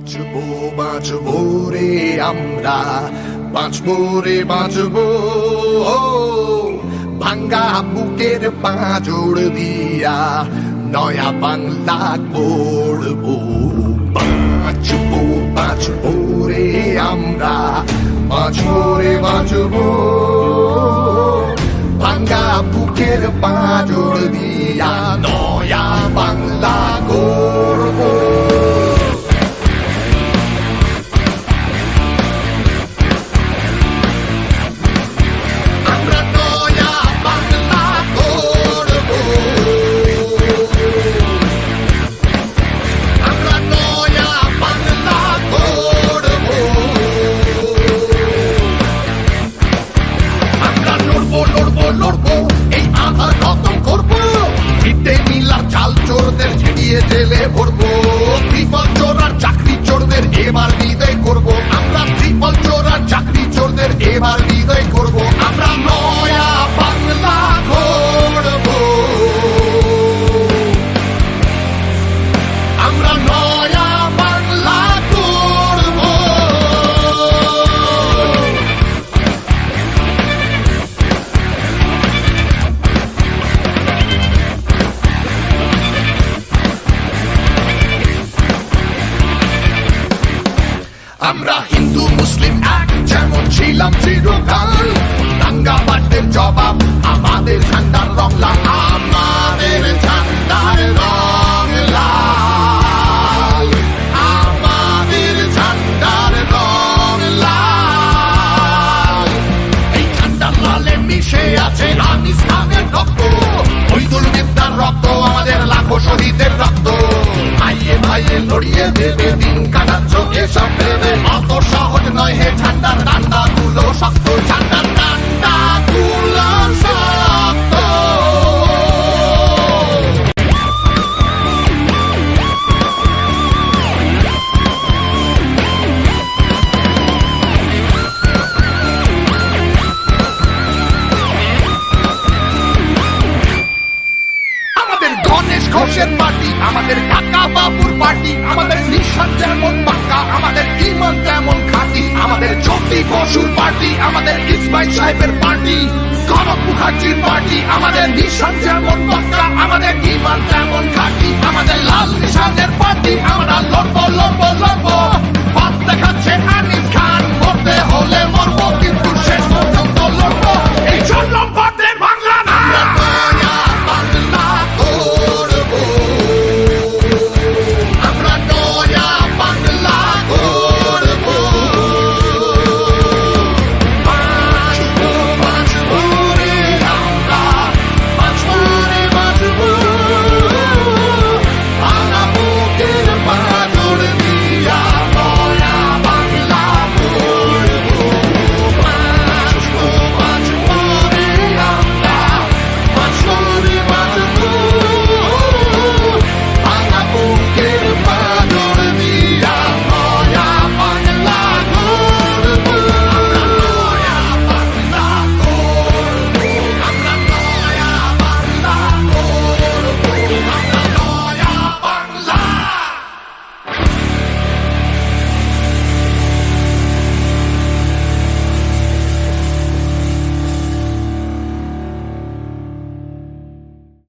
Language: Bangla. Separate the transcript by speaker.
Speaker 1: বাঁচবো বাঁচবো রে আমরা। বাঁচবো রে, বাঁচবো। ভাঙ্গা বুকের পাঁজর দিয়া নয়া বাংলা গড়বো। বাঁচবো বাঁচবো রে আমরা। বাঁচবো রে, বাঁচবো। ভাঙ্গা বুকের লড়বো এই আধার খতম করব। ভিটে মিলার চাল চোরদের ছিড়িয়ে জেলে ভরবো। 记住他。Come, come. আমাদের কাকা বাবুর পার্টি আমাদের নিঃশ্বাস যেমন পাক্কা আমাদের ইমান তেমন খাঁটি, আমাদের জ্যোতি বসুর পার্টি, আমাদের ইসমাইল সাহেবের পার্টি, কনক মুখার্জির পার্টি, আমাদের নিঃশ্বাস যেমন পাক্কা আমাদের ইমান তেমন খাঁটি।